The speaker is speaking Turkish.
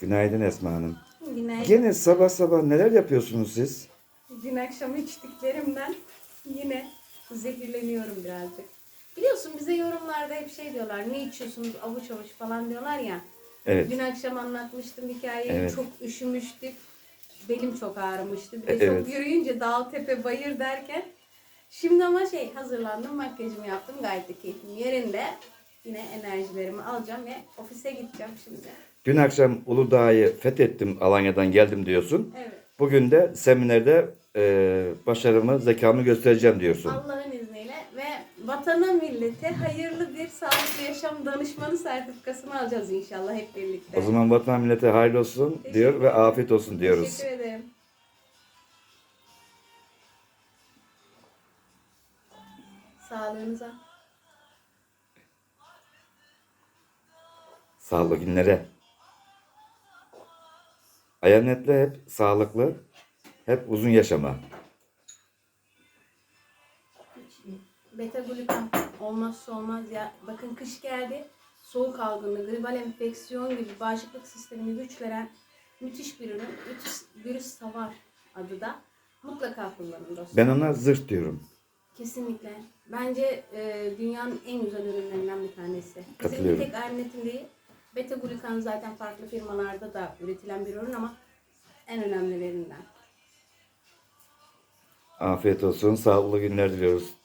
Günaydın Esma Hanım. Yine Gene sabah sabah neler yapıyorsunuz siz? dün akşam içtiklerimden yine zehirleniyorum birazcık. Biliyorsun bize yorumlarda hep şey diyorlar. Ne içiyorsunuz avuç avuç falan diyorlar ya. Evet. Dün akşam anlatmıştım hikayeyi. Evet. Çok üşümüştük. Belim çok ağrımıştı. Bir de E, evet. çok yürüyünce dağ tepe bayır derken. Şimdi ama şey hazırlandım. Makyajımı yaptım. Gayet de keyfim yerinde. Yine enerjilerimi alacağım ve ofise gideceğim şimdi. Dün akşam Uludağ'ı fethettim, Alanya'dan geldim diyorsun. Evet. Bugün de seminerde e, başarımı, zekamı göstereceğim diyorsun. Allah'ın izniyle ve vatana millete hayırlı bir sağlıklı yaşam danışmanı sertifikasını alacağız inşallah hep birlikte. O zaman vatan millete hayırlı olsun Teşekkür diyor ve ederim. afiyet olsun diyoruz. Teşekkür ederim. Sağlığınıza. Sağlıklı günlere. Hayanetle hep sağlıklı, hep uzun yaşama. Beta glukan olmazsa olmaz ya. Bakın kış geldi. Soğuk algınlığı, gribal enfeksiyon gibi bağışıklık sistemini güçlenen müthiş bir ürün. Virüs, virüs savar adı da. Mutlaka kullanın dostlar. Ben ona zırh diyorum. Kesinlikle. Bence e, dünyanın en güzel ürünlerinden bir tanesi. Bizim bir Katılıyorum. tek Ernet'in değil. Beta glukan zaten farklı firmalarda da üretilen bir ürün ama en önemlilerinden. Afiyet olsun, sağlıklı günler diliyoruz.